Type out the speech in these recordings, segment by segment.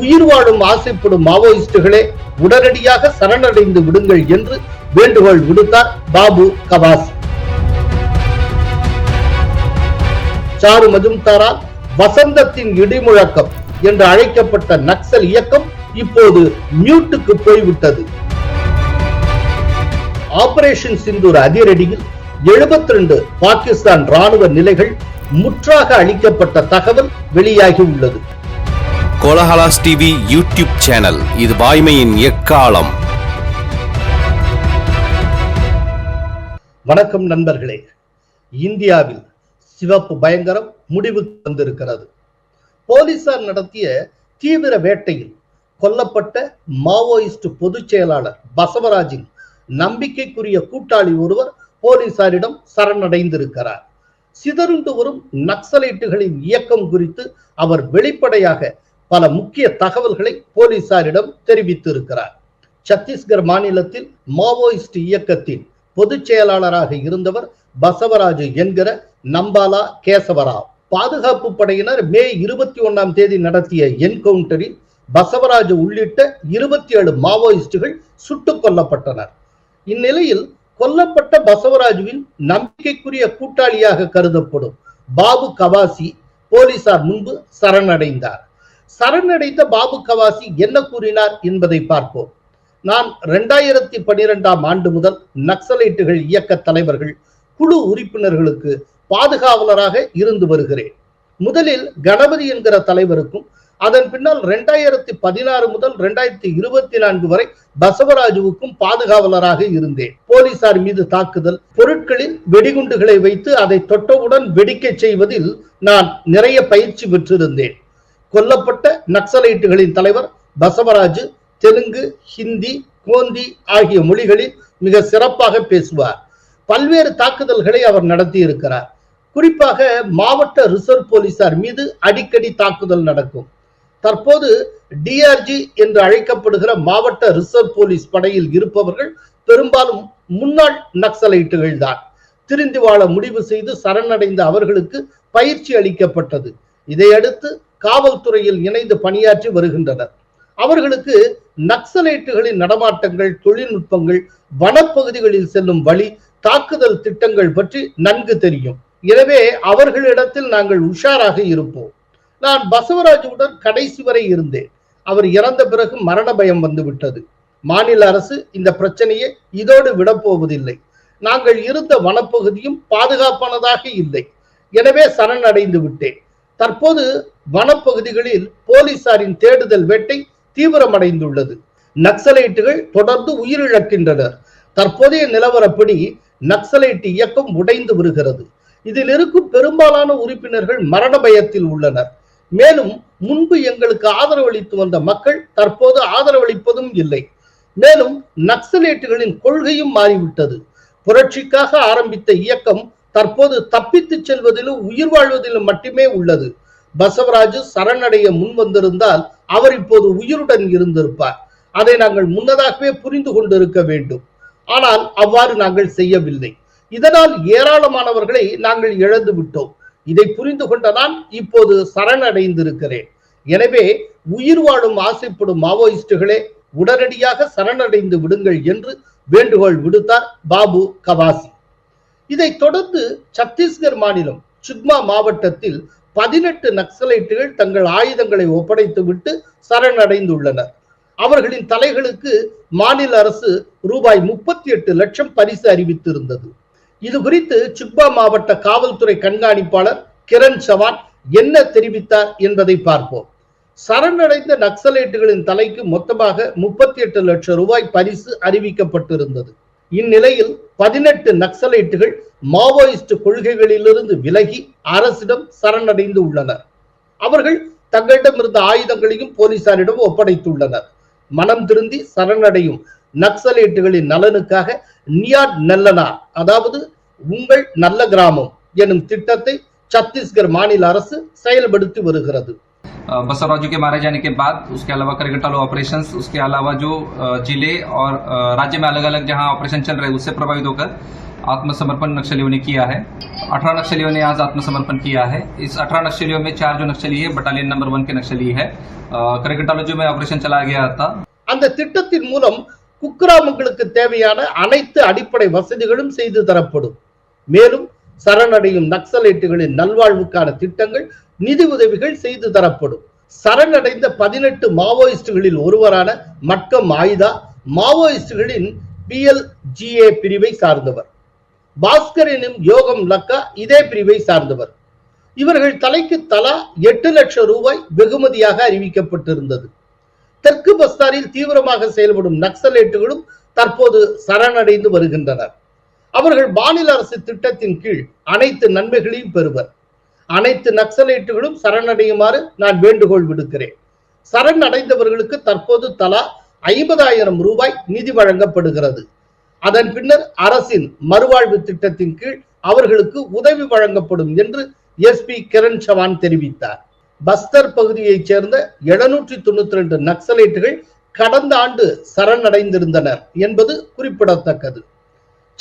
உயிர் வாழும் ஆசைப்படும் மாவோயிஸ்டுகளே உடனடியாக சரணடைந்து விடுங்கள் என்று வேண்டுகோள் விடுத்தார் பாபு கவாஸ். சாரு மஜும்தாரால் வசந்தத்தின் இடிமுழக்கம் என்று அழைக்கப்பட்ட நக்சல் இயக்கம் இப்போது மியூட்டுக்கு போய்விட்டது. ஆபரேஷன் சிந்தூர் அதிரடியில் 72 பாகிஸ்தான் ராணுவ நிலைகள் முற்றாக அளிக்கப்பட்ட தகவல் வெளியாகி உள்ளது. Kolahalas TV YouTube channel. இது வாய்மையின் எக்காலம். வணக்கம் நண்பர்களே. இந்தியாவில் சிவப்பு பயங்கரம் முடிவுக்கு வந்திருக்கிறது. போலீசார் நடத்திய தீவிர வேட்டையில் கொல்லப்பட்ட மாவோயிஸ்ட் பொதுச் செயலாளர் பசவராஜின் நம்பிக்கைக்குரிய கூட்டாளி ஒருவர் போலீசாரிடம் சரணடைந்திருக்கிறார். சிதறுண்டு வரும் நக்சலைட்டுகளின் இயக்கம் குறித்து அவர் வெளிப்படையாக பல முக்கிய தகவல்களை போலீசாரிடம் தெரிவித்திருக்கிறார். சத்தீஸ்கர் மாநிலத்தில் மாவோயிஸ்ட் இயக்கத்தின் பொதுச் செயலாளராக இருந்தவர் பசவராஜு என்கிற நம்பாலா கேசவராவ் பாதுகாப்பு படையினர் மே இருபத்தி ஒன்னாம் தேதி நடத்திய என்கவுண்டரில் பசவராஜு உள்ளிட்ட இருபத்தி ஏழு மாவோயிஸ்டுகள் சுட்டுக் கொல்லப்பட்டனர். இந்நிலையில் கொல்லப்பட்ட பசவராஜுவின் நம்பிக்கைக்குரிய கூட்டாளியாக கருதப்படும் பாபு கவாசி போலீசார் முன்பு சரணடைந்தார். சரணடைந்த பாபு கவாசி என்ன கூறினார் என்பதை பார்ப்போம். நான் இரண்டாயிரத்தி பனிரெண்டாம் ஆண்டு முதல் நக்சலைட்டுகள் இயக்க தலைவர்கள் குழு உறுப்பினர்களுக்கு பாதுகாவலராக இருந்து வருகிறேன். முதலில் கணபதி என்கிற தலைவருக்கும் அதன் பின்னால் ரெண்டாயிரத்தி பதினாறு முதல் ரெண்டாயிரத்தி இருபத்தி நான்கு வரை பசவராஜுவுக்கும் பாதுகாவலராக இருந்தேன். போலீசார் மீது தாக்குதல் பொருட்களில் வெடிகுண்டுகளை வைத்து அதை தொட்டவுடன் வெடிக்கச் செய்வதில் நான் நிறைய பயிற்சி பெற்றிருந்தேன். கொல்லப்பட்ட நக்சலைட்டுகளின் தலைவர் பசவராஜ் தெலுங்கு ஹிந்தி கோந்தி ஆகிய மொழிகளில் மிக சிறப்பாக பேசுவார். பல்வேறு தாக்குதல்களை அவர் நடத்தி இருக்கிறார் குறிப்பாக மாவட்ட ரிசர்வ் போலீசார் மீது அடிக்கடி தாக்குதல் நடக்கும். தற்போது டிஆர்ஜி என்று அழைக்கப்படுகிற மாவட்ட ரிசர்வ் போலீஸ் படையில் இருப்பவர்கள் பெரும்பாலும் முன்னாள் நக்சலைட்டுகள் தான். திரிந்து வாழ முடிவு செய்து சரணடைந்த அவர்களுக்கு பயிற்சி அளிக்கப்பட்டது. இதையடுத்து காவல்துறையில் இணைந்து பணியாற்றி வருகின்றனர். அவர்களுக்கு நக்சலைட்டுகளின் நடமாட்டங்கள் தொழில்நுட்பங்கள் வனப்பகுதிகளில் செல்லும் வழி தாக்குதல் திட்டங்கள் பற்றி நன்கு தெரியும். எனவே அவர்களிடத்தில் நாங்கள் உஷாராக இருப்போம். நான் பசவராஜுடன் கடைசி வரை இருந்தேன். அவர் இறந்த பிறகு மரண பயம் வந்துவிட்டது. மாநில அரசு இந்த பிரச்சனையை இதோடு விடப்போவதில்லை. நாங்கள் இருந்த வனப்பகுதியும் பாதுகாப்பானதாக இல்லை. எனவே சரணடைந்து விட்டேன். தற்போது வனப்பகுதிகளில் போலீசாரின் தேடுதல் வேட்டை தீவிரமடைந்துள்ளது. நக்சலைட்டுகள் தொடர்ந்து உயிரிழக்கின்றனர். தற்போதைய நிலவரப்படி நக்சலைட் இயக்கம் உடைந்து வருகிறது. இதில் இருக்கும் பெரும்பாலான உறுப்பினர்கள் மரண பயத்தில் உள்ளனர். மேலும் முன்பு எங்களுக்கு ஆதரவளித்து வந்த மக்கள் தற்போது ஆதரவளிப்பதும் இல்லை. மேலும் நக்சலைட்டுகளின் கொள்கையும் மாறிவிட்டது. புரட்சிக்காக ஆரம்பித்த இயக்கம் தற்போது தப்பித்து செல்வதிலும் உயிர் வாழ்வதிலும் மட்டுமே உள்ளது. பசவராஜு சரணடைய முன் வந்திருந்தால் அவர் இப்போது உயிருடன் இருந்திருப்பார். அதை நாங்கள் முன்னதாகவே புரிந்து கொண்டிருக்க வேண்டும். ஆனால் அவ்வாறு நாங்கள் செய்யவில்லை. இதனால் ஏராளமானவர்களை நாங்கள் இழந்து விட்டோம். இதை புரிந்து கொண்ட நான் இப்போது சரணடைந்திருக்கிறேன். எனவே உயிர் வாழும் ஆசைப்படும் மாவோயிஸ்டுகளே உடனடியாக சரணடைந்து விடுங்கள் என்று வேண்டுகோள் விடுத்தார் பாபு கவாசி. இதைத் தொடர்ந்து சத்தீஸ்கர் மாநிலம் சுக்மா மாவட்டத்தில் பதினெட்டு நக்சலைட்டுகள் தங்கள் ஆயுதங்களை ஒப்படைத்துவிட்டு சரணடைந்துள்ளனர். அவர்களின் தலைகளுக்கு மாநில அரசு ரூபாய் முப்பத்தி எட்டு லட்சம் பரிசு அறிவித்திருந்தது. இது குறித்து சுக்மா மாவட்ட காவல்துறை கண்காணிப்பாளர் கிரண் சவான் என்ன தெரிவித்தார் என்பதை பார்ப்போம். சரணடைந்த நக்சலைட்டுகளின் தலைக்கு மொத்தமாக முப்பத்தி எட்டு லட்சம் ரூபாய் பரிசு அறிவிக்கப்பட்டிருந்தது. இந்நிலையில் பதினெட்டு நக்சலைட்டுகள் மாவோயிஸ்ட் கொள்கைகளிலிருந்து விலகி அரசிடம் சரணடைந்து உள்ளனர். அவர்கள் தங்களிடம் இருந்த ஆயுதங்களையும் போலீசாரிடம் ஒப்படைத்துள்ளனர். மனம் திருந்தி சரணடையும் நக்சலைட்டுகளின் நலனுக்காக நியாட் நல்லனா அதாவது உங்கள் நல்ல கிராமம் எனும் திட்டத்தை சத்தீஸ்கர் மாநில அரசு செயல்படுத்தி வருகிறது. अ, बसवराव जी के मारे जाने के बाद उसके अलावा करगटालो ऑपरेशंस उसके अलावा जो अ, जिले और अ, राज्य में अलग अलग जहां ऑपरेशन चल रहे हैं उससे प्रभावित होकर आत्मसमर्पण नक्सलियों ने किया है अठारह नक्सलियों ने आज आत्मसमर्पण किया है इस अठारह नक्सलियों में चार जो नक्सली है बटालियन नंबर वन के नक्सली है अ, करगटालो जो में ऑपरेशन चलाया गया था அந்த திட்டத்தின் மூலம் குக்கிராமங்களுக்கு தேவையான அனைத்து அடிப்படை வசதிகளும் செய்து தரப்படும் மேலும் சரணடையும் நக்சலைட்டுகளின் நல்வாழ்வுக்கான திட்டங்கள் நிதி உதவிகள் செய்து தரப்படும். சரணடைந்த பதினெட்டு மாவோயிஸ்டுகளில் ஒருவரான மட்கம் ஆயுதா மாவோயிஸ்டுகளின் பிஎல்ஜிஏ பிரிவை சார்ந்தவர். பாஸ்கர் எனும் யோகம் லக்கா இதே பிரிவை சார்ந்தவர். இவர்கள் தலைக்கு தலா எட்டு லட்சம் ரூபாய் வெகுமதியாக அறிவிக்கப்பட்டிருந்தது. தெற்கு பஸ்தாரில் தீவிரமாக செயல்படும் நக்சலேட்டுகளும் தற்போது சரணடைந்து வருகின்றனர். அவர்கள் மாநில அரசு திட்டத்தின் கீழ் அனைத்து நன்மைகளையும் பெறுவர். அனைத்து நக்சலைட்டுகளும் சரணடையுமாறு நான் வேண்டுகோள் விடுக்கிறேன். சரண் அடைந்தவர்களுக்கு தற்போது தலா ஐம்பதாயிரம் ரூபாய் நிதி வழங்கப்படுகிறது. அதன் பின்னர் அரசின் மறுவாழ்வு திட்டத்தின் கீழ் அவர்களுக்கு உதவி வழங்கப்படும் என்று எஸ்பி கிரண் சவான் தெரிவித்தார். பஸ்தர் பகுதியைச் சேர்ந்த எழுநூற்றி தொண்ணூத்தி ரெண்டு நக்சலைட்டுகள் கடந்த ஆண்டு சரணடைந்திருந்தனர் என்பது குறிப்பிடத்தக்கது.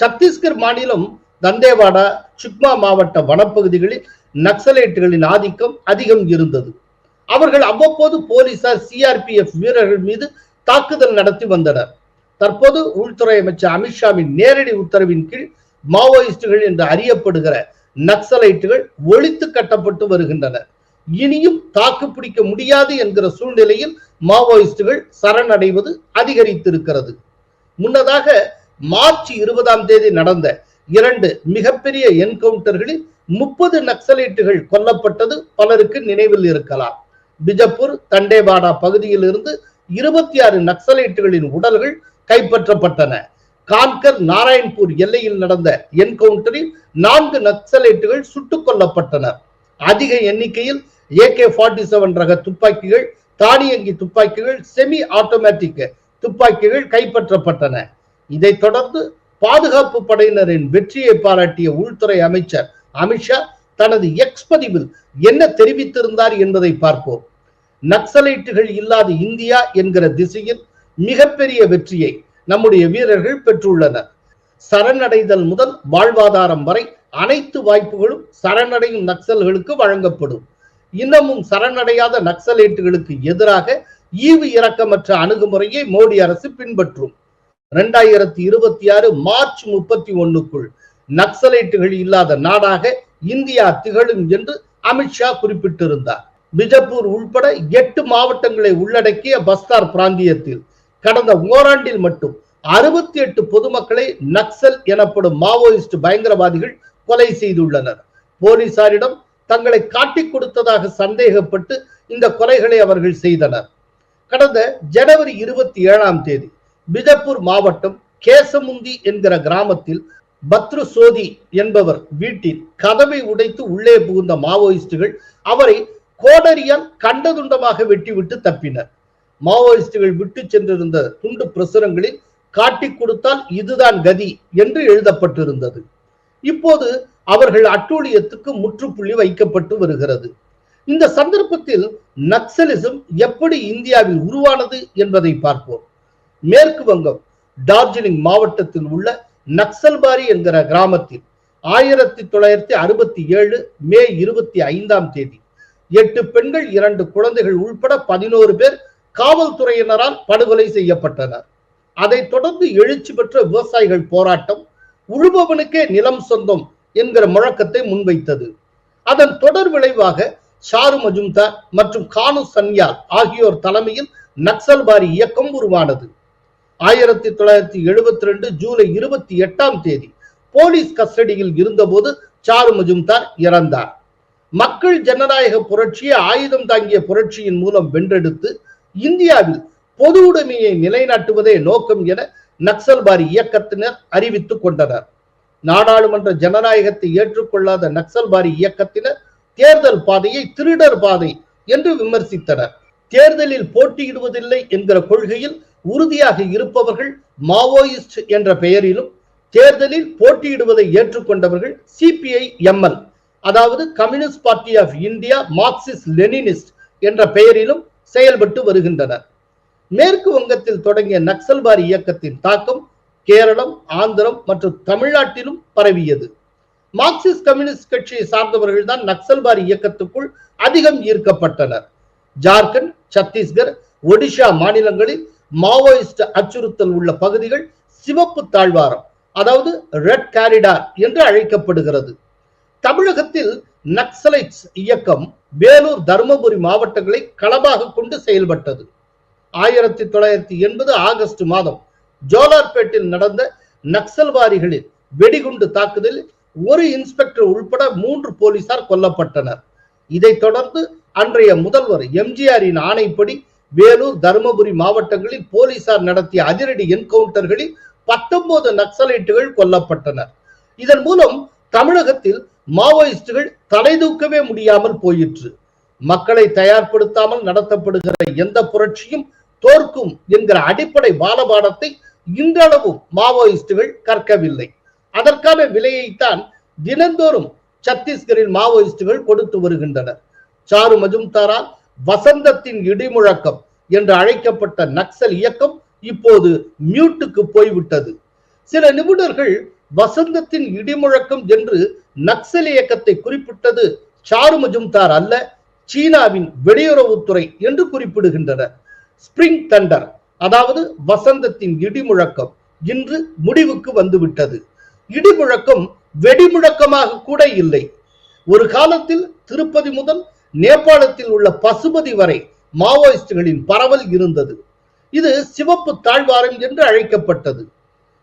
சத்தீஸ்கர் மாநிலம் தந்தேவாடா சுக்மா மாவட்ட வனப்பகுதிகளில் நக்சலைட்டுகளின் ஆதிக்கம் அதிகம் இருந்தது. அவர்கள் அவ்வப்போது போலீசார் சிஆர்பிஎஃப் வீரர்கள் மீது தாக்குதல் நடத்தி வந்தனர். தற்போது உள்துறை அமைச்சர் அமித்ஷாவின் நேரடி உத்தரவின் கீழ் மாவோயிஸ்டுகள் என்று அறியப்படுகிற நக்சலைட்டுகள் ஒழித்து கட்டப்பட்டு வருகின்றனர். இனியும் தாக்கு பிடிக்க முடியாது என்கிற சூழ்நிலையில் மாவோயிஸ்டுகள் சரணடைவது அதிகரித்திருக்கிறது. முன்னதாக மார்ச் இருபதாம் தேதி நடந்த இரண்டு மிகப்பெரிய என்கவுண்டர்களில் முப்பது நக்சலைட்டுகள் கொல்லப்பட்டது பலருக்கு நினைவில் இருக்கலாம். பிஜப்பூர் தண்டேவாடா பகுதியில் இருந்து இருபத்தி ஆறு நக்சலைட்டுகளின் உடல்கள் கைப்பற்றப்பட்டன. கான்கர் நாராயண்பூர் எல்லையில் நடந்த என்கவுண்டரில் நான்கு நக்சலைட்டுகள் சுட்டுக் கொல்லப்பட்டனர். அதிக எண்ணிக்கையில் ஏகே ஃபார்ட்டி செவன் ரக துப்பாக்கிகள் தானியங்கி துப்பாக்கிகள் செமி ஆட்டோமேட்டிக் துப்பாக்கிகள் கைப்பற்றப்பட்டன. இதைத் தொடர்ந்து பாதுகாப்பு படையினரின் வெற்றியை பாராட்டிய உள்துறை அமைச்சர் அமித்ஷா தனது எக்ஸ் பதிவில் என்ன தெரிவித்திருந்தார் என்பதை பார்ப்போம். நக்சலைட்டுகள் இல்லாத இந்தியா என்கிற திசையில் மிகப்பெரிய வெற்றியை நம்முடைய வீரர்கள் பெற்றுள்ளனர். சரணடைதல் முதல் வாழ்வாதாரம் வரை அனைத்து வாய்ப்புகளும் சரணடையும் நக்சல்களுக்கு வழங்கப்படும். இன்னமும் சரணடையாத நக்சலைட்டுகளுக்கு எதிராக ஈவு இரக்கமற்ற அணுகுமுறையை மோடி அரசு பின்பற்றும். ரெண்டாயிரத்தி இருபத்தி ஆறு மார்ச் முப்பத்தி ஒண்ணுக்குள் நக்சலைட்டுகள் இல்லாத நாடாக இந்தியா திகழும் என்று அமித்ஷா குறிப்பிட்டிருந்தார். பிஜப்பூர் உள்பட எட்டு மாவட்டங்களை உள்ளடக்கிய பஸ்தார் பிராந்தியத்தில் கடந்த ஓராண்டில் மட்டும் அறுபத்தி எட்டு பொதுமக்களை நக்சல் எனப்படும் மாவோயிஸ்ட் பயங்கரவாதிகள் கொலை செய்துள்ளனர். போலீசாரிடம் தங்களை காட்டிக் கொடுத்ததாக சந்தேகப்பட்டு இந்த கொலைகளை அவர்கள் செய்தனர். கடந்த ஜனவரி இருபத்தி ஏழாம் தேதி பிஜப்பூர் மாவட்டம் கேசமுந்தி என்கிற கிராமத்தில் பத்ரு சோதி என்பவர் வீட்டில் கதவை உடைத்து உள்ளே புகுந்த மாவோயிஸ்டுகள் அவரை கோடரியால் கண்டதுண்டமாக வெட்டிவிட்டு தப்பினர். மாவோயிஸ்டுகள் விட்டு சென்றிருந்த துண்டு பிரசுரங்களில் காட்டிக் கொடுத்தால் இதுதான் கதி என்று எழுதப்பட்டிருந்தது. இப்போது அவர்கள் அட்டூழியத்துக்கு முற்றுப்புள்ளி வைக்கப்பட்டு வருகிறது. இந்த சந்தர்ப்பத்தில் நக்சலிசம் எப்படி இந்தியாவில் உருவானது என்பதை பார்ப்போம். மேற்கு வங்கம் டார்ஜிலிங் மாவட்டத்தில் உள்ள நக்சல்பாரி என்கிற கிராமத்தில் ஆயிரத்தி தொள்ளாயிரத்தி அறுபத்தி ஏழு மே இருபத்தி ஐந்தாம் தேதி எட்டு பெண்கள் இரண்டு குழந்தைகள் உள்பட பதினோரு பேர் காவல்துறையினரால் படுகொலை செய்யப்பட்டனர். அதைத் தொடர்ந்து எழுச்சி பெற்ற விவசாயிகள் போராட்டம் உழுபவனுக்கே நிலம் சொந்தம் என்கிற முழக்கத்தை முன்வைத்தது. அதன் தொடர் விளைவாக ஷாரு மஜும்தார் மற்றும் கானு சன்யால் ஆகியோர் தலைமையில் நக்சல்பாரி இயக்கம் உருவானது. ஆயிரத்தி தொள்ளாயிரத்தி எழுபத்தி ரெண்டு ஜூலை இருபத்தி எட்டாம் தேதி போலீஸ் கஸ்டடியில் இருந்தபோது சாரு மஜும்தார் இறந்தார். மக்கள் ஜனநாயக புரட்சியை ஆயுதம் தாங்கிய புரட்சியின் மூலம் வென்றெடுத்து இந்தியாவில் பொது உடைமையை நிலைநாட்டுவதே நோக்கம் என நக்சல்பாரி இயக்கத்தினர் அறிவித்துக் கொண்டனர். நாடாளுமன்ற ஜனநாயகத்தை ஏற்றுக்கொள்ளாத நக்சல்பாரி இயக்கத்தினர் தேர்தல் பாதையை திருடர் பாதை என்று விமர்சித்தனர். தேர்தலில் போட்டியிடுவதில்லை என்கிற கொள்கையில் உறுதியாக இருப்பவர்கள் மாவோயிஸ்ட் என்ற பெயரிலும் தேர்தலில் போட்டியிடுவதை ஏற்றுக்கொண்டவர்கள் சிபிஐ எம்எல் அதாவது communist party of India Marxist Leninist என்ற பெயரிலும் செயல்பட்டு வருகின்றனர். மேற்கு வங்கத்தில் தொடங்கிய நக்சல்பாரி இயக்கத்தின் தாக்கம் கேரளம் ஆந்திரம் மற்றும் தமிழ்நாட்டிலும் பரவியது. மார்க்சிஸ்ட் கம்யூனிஸ்ட் கட்சியை சார்ந்தவர்கள் தான் நக்சல்பாரி இயக்கத்துக்குள் அதிகம் ஈர்க்கப்பட்டனர். ஜார்க்கண்ட் சத்தீஸ்கர் ஒடிஷா மாநிலங்களில் மாவோயிஸ்ட் அச்சுறுத்தல் உள்ள பகுதிகள் சிவப்பு தாழ்வாரம் அதாவது ரெட் காரிடார் என்று அழைக்கப்படுகிறது. தமிழகத்தில் நக்சலைட்ஸ் இயக்கம் வேலூர் தருமபுரி மாவட்டங்களை களமாக கொண்டு செயல்பட்டது. ஆயிரத்தி தொள்ளாயிரத்தி எண்பது ஆகஸ்ட் மாதம் ஜோலார்பேட்டில் நடந்த நக்சல்வாரிகளின் வெடிகுண்டு தாக்குதலில் ஒரு இன்ஸ்பெக்டர் உள்பட மூன்று போலீசார் கொல்லப்பட்டனர். இதைத் தொடர்ந்து அன்றைய முதல்வர் எம்ஜிஆரின் ஆணைப்படி வேலூர் தருமபுரி மாவட்டங்களில் போலீசார் நடத்திய அதிரடி என்கவுண்டர்களில் பத்தொன்பது நக்சலைட்டுகள் கொல்லப்பட்டனர். இதன் மூலம் தமிழகத்தில் மாவோயிஸ்டுகள் தலை தூக்கவே முடியாமல் போயிற்று. மக்களை தயார்படுத்தாமல் நடத்தப்படுகிற எந்த புரட்சியும் தோற்கும் என்கிற அடிப்படை பாலபாடத்தை இன்றளவும் மாவோயிஸ்டுகள் கற்கவில்லை. அதற்கான விலையைத்தான் தினந்தோறும் சத்தீஸ்கரில் மாவோயிஸ்டுகள் கொடுத்து வருகின்றனர். சாரு மஜும்தாரால் வசந்தத்தின் இடிமுழக்கம் என்று அழைக்கப்பட்ட நக்சல் இயக்கம் இப்போது மியூட்டுக்கு போய்விட்டது. சில நிபுணர்கள் வசந்தத்தின் இடிமுழக்கம் என்று நக்சல் இயக்கத்தை குறிப்பிட்டது சாரு மஜும்தார் அல்ல சீனாவின் வெளியுறவுத்துறை என்று குறிப்பிடுகின்றனர். ஸ்பிரிங் தண்டர் அதாவது வசந்தத்தின் இடிமுழக்கம் இன்று முடிவுக்கு வந்துவிட்டது. இடிமுழக்கம் வெடிமுழக்கமாக கூட இல்லை. ஒரு காலத்தில் திருப்பதி முதல் நேபாளத்தில் உள்ள பசுபதி வரை மாவோயிஸ்டுகளின் பரவல் இருந்தது. இது சிவப்பு தாழ்வாரம் என்று அழைக்கப்பட்டது.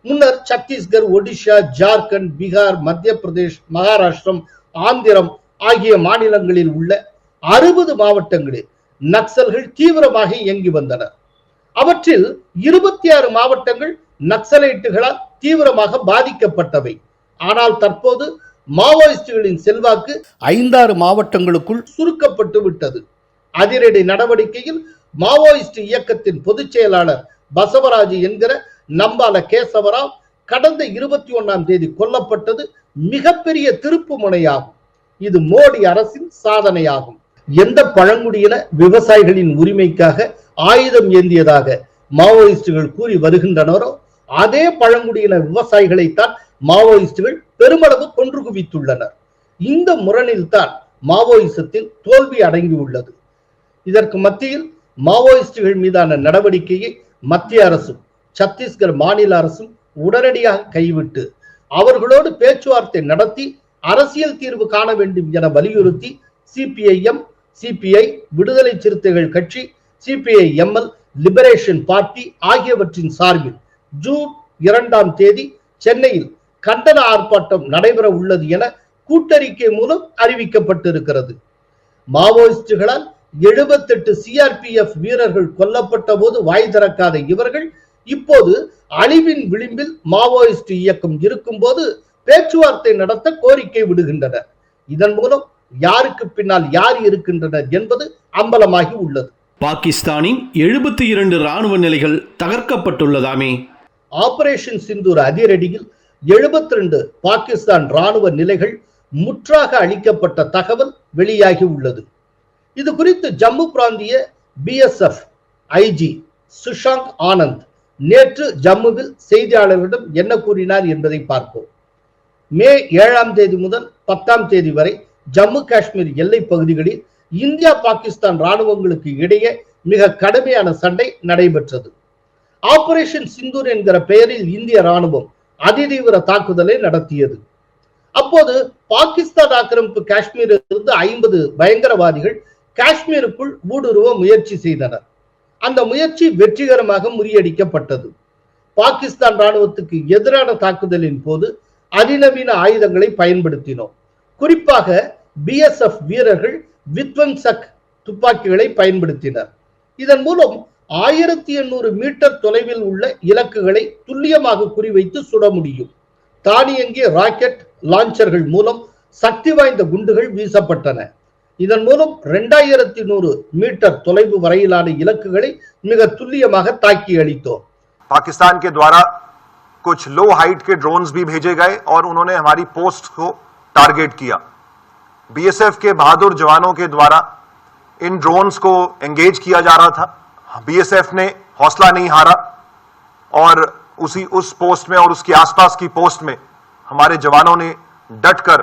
முன்னர் சத்தீஸ்கர் ஒடிஷா ஜார்க்கண்ட் பீகார் மத்திய பிரதேஷ் மகாராஷ்டிரம் ஆந்திரம் ஆகிய மாநிலங்களில் உள்ள அறுபது மாவட்டங்களில் நக்சல்கள் தீவிரமாக இயங்கி வந்தனர் அவற்றில் இருபத்தி ஆறு மாவட்டங்கள் நக்சலைட்டுகளால் தீவிரமாக பாதிக்கப்பட்டவை. ஆனால் தற்போது மாவோயிஸ்டுகளின் செல்வாக்கு ஐந்தாறு மாவட்டங்களுக்குள் சுருக்கப்பட்டு விட்டது. அதிரடி நடவடிக்கையில் மாவோயிஸ்ட் இயக்கத்தின் பொதுச் செயலாளர் பசவராஜ் என்கிற நம்பால கேசவராவ் கடந்த இருபத்தி ஒன்னாம் தேதி கொல்லப்பட்டது மிகப்பெரிய திருப்பு முனையாகும். இது மோடி அரசின் சாதனையாகும். எந்த பழங்குடியின விவசாயிகளின் உரிமைக்காக ஆயுதம் ஏந்தியதாக மாவோயிஸ்டுகள் கூறி வருகின்றனரோ அதே பழங்குடியின விவசாயிகளைத்தான் மாவோயிஸ்டுகள் பெருமளவு கொன்று குவித்துள்ளனர். இந்த முரணில்தான் மாவோயிசத்தில் தோல்வி அடங்கியுள்ளது. இதற்கு மத்தியில் மாவோயிஸ்டுகள் மீதான நடவடிக்கையை மத்திய அரசும் சத்தீஸ்கர் மாநில அரசும் உடனடியாக கைவிட்டு அவர்களோடு பேச்சுவார்த்தை நடத்தி அரசியல் தீர்வு காண வேண்டும் என வலியுறுத்தி சிபிஐஎம் சிபிஐ விடுதலை சிறுத்தைகள் கட்சி சிபிஐ எம்எல் லிபரேஷன் பார்ட்டி ஆகியவற்றின் சார்பில் ஜூன் இரண்டாம் தேதி சென்னையில் கண்டன ஆர்ப்பாட்டம் நடைபெற உள்ளது என கூட்டறிக்கை மூலம் அறிவிக்கப்பட்டிருக்கிறது. மாவோயிஸ்டுகளால் எழுபத்தெட்டு சிஆர்பிஎஃப் வீரர்கள் கொல்லப்பட்ட போது வாய் திறக்காத இவர்கள் இப்போது அழிவின் விளிம்பில் மாவோயிஸ்ட் இயக்கம் இருக்கும்போது பேச்சுவார்த்தை நடத்த கோரிக்கை விடுகின்றனர். இதன் மூலம் யாருக்கு பின்னால் யார் இருக்கின்றனர் என்பது அம்பலமாகி உள்ளது. பாகிஸ்தானின் எழுபத்தி இரண்டு ராணுவ நிலைகள் தகர்க்கப்பட்டுள்ளதாமே. ஆபரேஷன் சிந்தூர் அதிரடியில் 72 பாகிஸ்தான் ராணுவ நிலைகள் முற்றாக அளிக்கப்பட்ட தகவல் வெளியாகி உள்ளது. இது குறித்து ஜம்மு பிராந்திய பிஎஸ்எஃப் ஐஜி சுஷாந்த் ஆனந்த் நேற்று ஜம்முவில் செய்தியாளர்களிடம் என்ன கூறினார் என்பதை பார்ப்போம். மே ஏழாம் தேதி முதல் பத்தாம் தேதி வரை ஜம்மு காஷ்மீர் எல்லை பகுதிகளில் இந்தியா பாகிஸ்தான் ராணுவங்களுக்கு இடையே மிக கடுமையான சண்டை நடைபெற்றது. ஆபரேஷன் சிந்தூர் என்கிற பெயரில் இந்திய ராணுவம் அதிதீவிர தாக்குதலை நடத்தியது. அப்போது பாகிஸ்தான் ஆக்கிரமிப்பு காஷ்மீரில் இருந்து ஐம்பது பயங்கரவாதிகள் காஷ்மீருக்குள் ஊடுருவ முயற்சி செய்தனர். அந்த முயற்சி வெற்றிகரமாக முறியடிக்கப்பட்டது. பாகிஸ்தான் ராணுவத்துக்கு எதிரான தாக்குதலின் போது அதிநவீன ஆயுதங்களை பயன்படுத்தினோம். குறிப்பாக பிஎஸ்எஃப் வீரர்கள் வித்வன்சக் துப்பாக்கிகளை பயன்படுத்தினர். இதன் மூலம் ஆயிரத்தி எண்ணூறு மீட்டர் தொலைவில் உள்ள இலக்குகளை துல்லியமாக குறிவைத்து சுட முடியும் தானியங்கி ராக்கெட் லான்ச்சர்கள் மூலம் சக்தி வாய்ந்த குண்டுகள் வீசப்பட்டன இதன் மூலம் இரண்டாயிரத்தி நூறு மீட்டர் தொலைவு வரையிலான இலக்குகளை மிக துல்லியமாக தாக்கி அளித்தோம் पाकिस्तान के द्वारा कुछ लो हाइट के ड्रोन्स भी भेजे गए और उन्होंने हमारी पोस्ट को टारगेट किया बीएसएफ के बहादुर जवानों के द्वारा इन ड्रोन्स को एंगेज किया जा रहा था बीएसएफ ने हौसला नहीं हारा और उसी उस पोस्ट में और उसके आसपास की पोस्ट में हमारे जवानों ने डटकर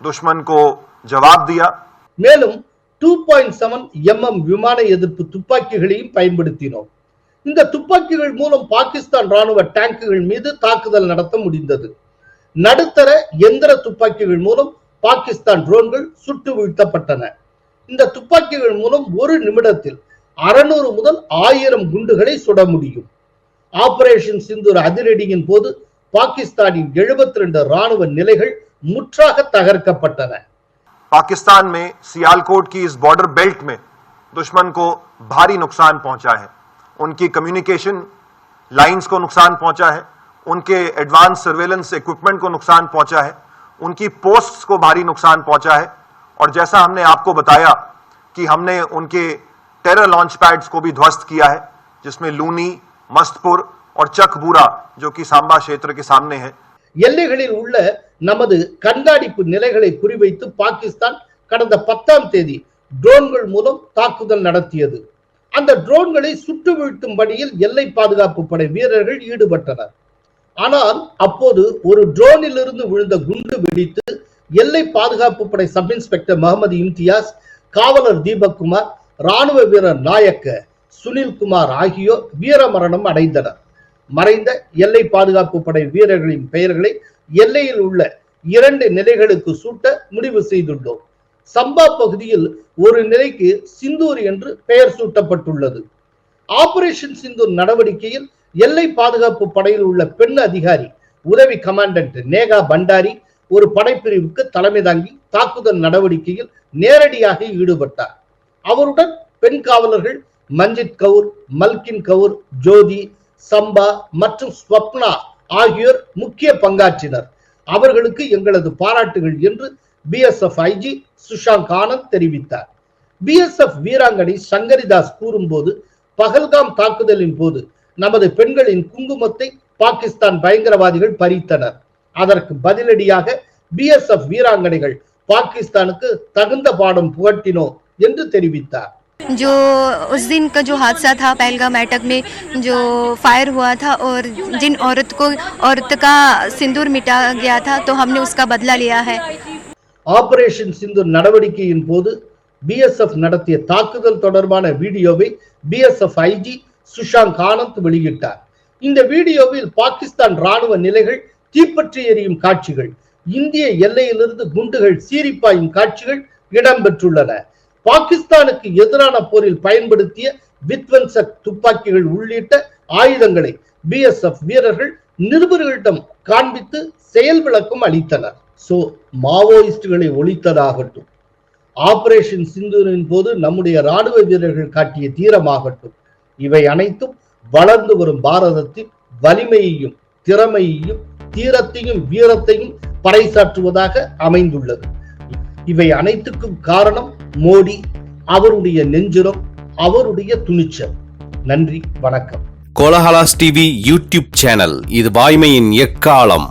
दुश्मन को जवाब दिया மேலும் டூ பாயிண்ட் செவன் எம்எம் விமான எதிர்ப்பு துப்பாக்கிகளையும் பயன்படுத்தினோம் இந்த துப்பாக்கிகள் மூலம் பாகிஸ்தான் ராணுவ டேங்குகள் மீது தாக்குதல் நடத்த முடிந்தது நடுத்தர எந்திர துப்பாக்கிகள் மூலம் பாகிஸ்தான் ட்ரோன்கள் சுட்டு வீழ்த்தப்பட்டன இந்த துப்பாக்கிகள் மூலம் ஒரு நிமிடத்தில் அறுநூறு முதல் ஆயிரம் குண்டுகளை சுட முடியும் ஆபரேஷன் சிந்தூர் அதிரடியின் போது பாகிஸ்தானின் 72 ரெண்டு ராணுவ நிலைகள் முற்றாக தகர்க்கப்பட்டன पाकिस्तान में सियालकोट की इस बॉर्डर बेल्ट में दुश्मन को भारी नुकसान पहुंचा है उनकी कम्युनिकेशन लाइंस को नुकसान पहुंचा है उनके एडवांस सर्वेलेंस इक्विपमेंट को नुकसान पहुंचा है उनकी पोस्ट्स को भारी नुकसान पहुंचा है और जैसा हमने आपको बताया कि हमने उनके टेरर लॉन्च पैड्स को भी ध्वस्त किया है जिसमें लूनी मस्तपुर और चकबूरा जो कि सांबा क्षेत्र के सामने है எல்லைகளில் உள்ள நமது கண்காணிப்பு நிலைகளை குறிவைத்து பாகிஸ்தான் கடந்த பத்தாம் தேதி ட்ரோன்கள் மூலம் தாக்குதல் நடத்தியது அந்த ட்ரோன்களை சுட்டு வீழ்த்தும் பணியில் எல்லை பாதுகாப்பு படை வீரர்கள் ஈடுபட்டனர் ஆனால் அப்போது ஒரு ட்ரோனில் இருந்து விழுந்த குண்டு வெடித்து எல்லை பாதுகாப்பு படை சப் இன்ஸ்பெக்டர் முகமது இம்தியாஸ் காவலர் தீபக்குமார் ராணுவ வீரர் நாயக்க சுனில்குமார் ஆகியோர் வீரமரணம் அடைந்தனர். மறைந்த எல்லை பாதுகாப்பு படை வீரர்களின் பெயர்களை எல்லையில் உள்ள இரண்டு நிலைகளுக்கு சூட்ட முடிவு செய்துள்ளோம். சம்பா பகுதியில் ஒரு நிலைக்கு சிந்தூர் என்று பெயர் சூட்டப்பட்டுள்ளது. ஆபரேஷன் சிந்தூர் நடவடிக்கையில் எல்லை பாதுகாப்பு படையில் உள்ள பெண் அதிகாரி உதவி கமாண்டன்ட் நேகா பண்டாரி ஒரு படைப்பிரிவுக்கு தலைமை தாங்கி தாக்குதல் நடவடிக்கையில் நேரடியாக ஈடுபட்டார். அவருடன் பெண் காவலர்கள் மஞ்சித் கவுர் மல்கின் கவுர் ஜோதி சம்பா மற்றும் ஸ்வப்னா ஆகியோர் முக்கிய பங்காற்றினர். அவர்களுக்கு எங்களது பாராட்டுகள் என்று பிஎஸ்எஃப் ஐஜி சுஷாங்க் ஆனந்த் தெரிவித்தார். பிஎஸ்எஃப் வீராங்கனை சங்கரிதாஸ் கூறும்போது பகல்காம் தாக்குதலின் போது நமது பெண்களின் குங்குமத்தை பாகிஸ்தான் பயங்கரவாதிகள் பறித்தனர். அதற்கு பதிலடியாக பிஎஸ்எஃப் வீராங்கனைகள் பாகிஸ்தானுக்கு தகுந்த பாடம் புகட்டினோம். என்று தெரிவித்தார் जो उस दिन का जो हादसा था पहलगाम अटैक में जो फायर हुआ था और जिन औरत को औरत का सिंदूर मिटा गया था तो हमने उसका बदला लिया है ஆபரேஷன் சிந்து நடவடிக்கையின் போது பிஎஸ்எஃப் நடத்திய தாக்குதல் தொடர்பான வீடியோவை பிஎஸ்எஃப் ஐஜி சுஷாங்க் ஆனந்த் வெளியிட்டார் இந்த வீடியோவில் பாகிஸ்தான் ராணுவ நிலைகள் தீப்பற்றி எரியும் காட்சிகள் இந்திய எல்லையிலிருந்து குண்டுகள் சீரிப்பாயும் காட்சிகள் இடம்பெற்றுள்ளன பாகிஸ்தானுக்கு எதிரான போரில் பயன்படுத்திய வித்வன்சக் துப்பாக்கிகள் உள்ளிட்ட ஆயுதங்களை பிஎஸ்எஃப் வீரர்கள் நிருபர்களிடம் காண்பித்து செயல் விளக்கம் அளித்தனர். சோ மாவோயிஸ்டுகளை ஒழித்ததாகட்டும் ஆபரேஷன் சிந்தூரின் போது நம்முடைய ராணுவ வீரர்கள் காட்டிய தீரமாகட்டும் இவை அனைத்தும் வளர்ந்து வரும் பாரதத்தின் வலிமையையும் திறமையையும் தீரத்தையும் வீரத்தையும் பறைசாற்றுவதாக அமைந்துள்ளது. இவை அனைத்துக்கும் காரணம் மோடி அவருடைய நெஞ்சுரம் அவருடைய துணிச்சல். நன்றி வணக்கம். கோலஹலாஸ் டிவி யூடியூப் சேனல் இது வாய்மையின் எக்காலம்.